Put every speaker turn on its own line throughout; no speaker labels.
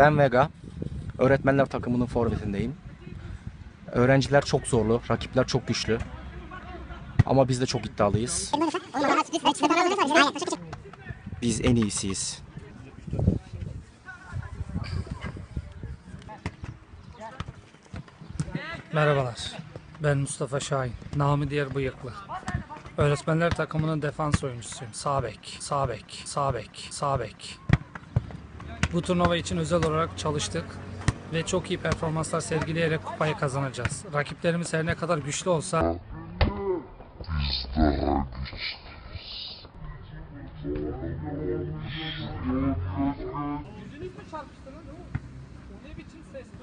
Ben Vega. Öğretmenler takımının forvetindeyim. Öğrenciler çok zorlu, rakipler çok güçlü. Ama biz de çok iddialıyız. Biz en iyisiyiz.
Merhabalar. Ben Mustafa Şahin. Namı diğer bıyıklı. Öğretmenler takımının defans oyuncusuyum. Sağ bek, sağ bek, sağ bek, sağ bek. Bu turnuva için özel olarak çalıştık ve çok iyi performanslar sergileyerek kupayı kazanacağız. Rakiplerimiz her ne kadar güçlü olsa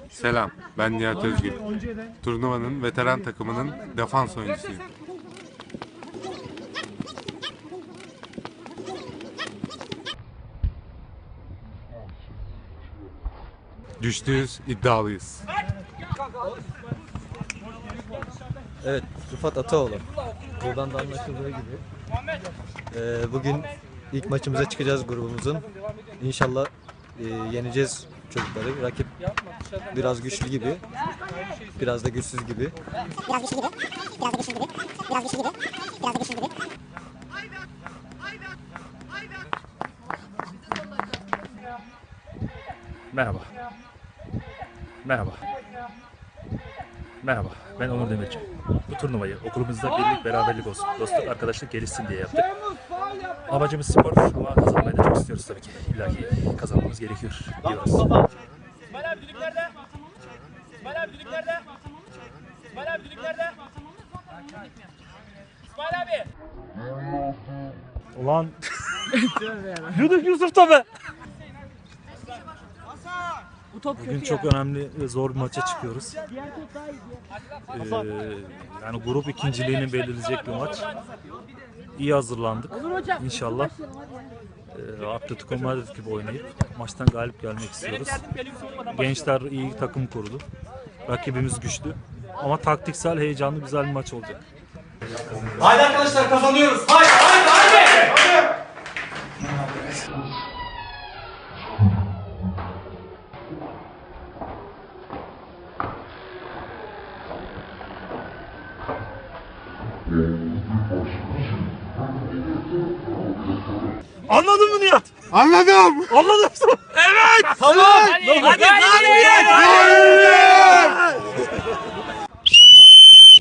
Selam, ben Nihat Özgül. Turnuvanın veteran takımının defans oyuncusuyum. Güçlüyüz, iddialıyız.
Evet, Rıfat Ataoğlu. Buradan da anlaşıldığı gibi. Ee, bugün ilk maçımıza çıkacağız grubumuzun. İnşallah e, yeneceğiz çocukları. Rakip biraz güçlü gibi, biraz da güçsüz gibi.
Biraz güçlü gibi. Biraz da güçlü gibi. Biraz güçlü gibi. Biraz da güçlü gibi.
Merhaba. Merhaba. Merhaba. Ben Onur Demirci. Bu turnuvayı okulumuzda birlik beraberlik olsun, dostluk, arkadaşlık gelişsin diye yaptık. Amacımız spor ama kazanmayı da çok istiyoruz tabii ki. İlla ki kazanmamız gerekiyor diyoruz.
İsmail abi düdük nerede? İsmail abi düdük nerede? İsmail abi düdük nerede? İsmail abi.
Ulan. Yuduk Yusuf'ta be. Bugün çok önemli ve zor bir maça çıkıyoruz. Ee, yani grup ikinciliğini belirleyecek bir maç. İyi hazırlandık. İnşallah e, Atletico Madrid gibi oynayıp maçtan galip gelmek istiyoruz. Gençler iyi takım kurdu. Rakibimiz güçlü. Ama taktiksel heyecanlı güzel bir maç olacak.
Haydi arkadaşlar kazanıyoruz. Haydi haydi haydi.
Anladın mı Nihat?
Anladım!
Anladım. Evet.
Hadi hadi hadi.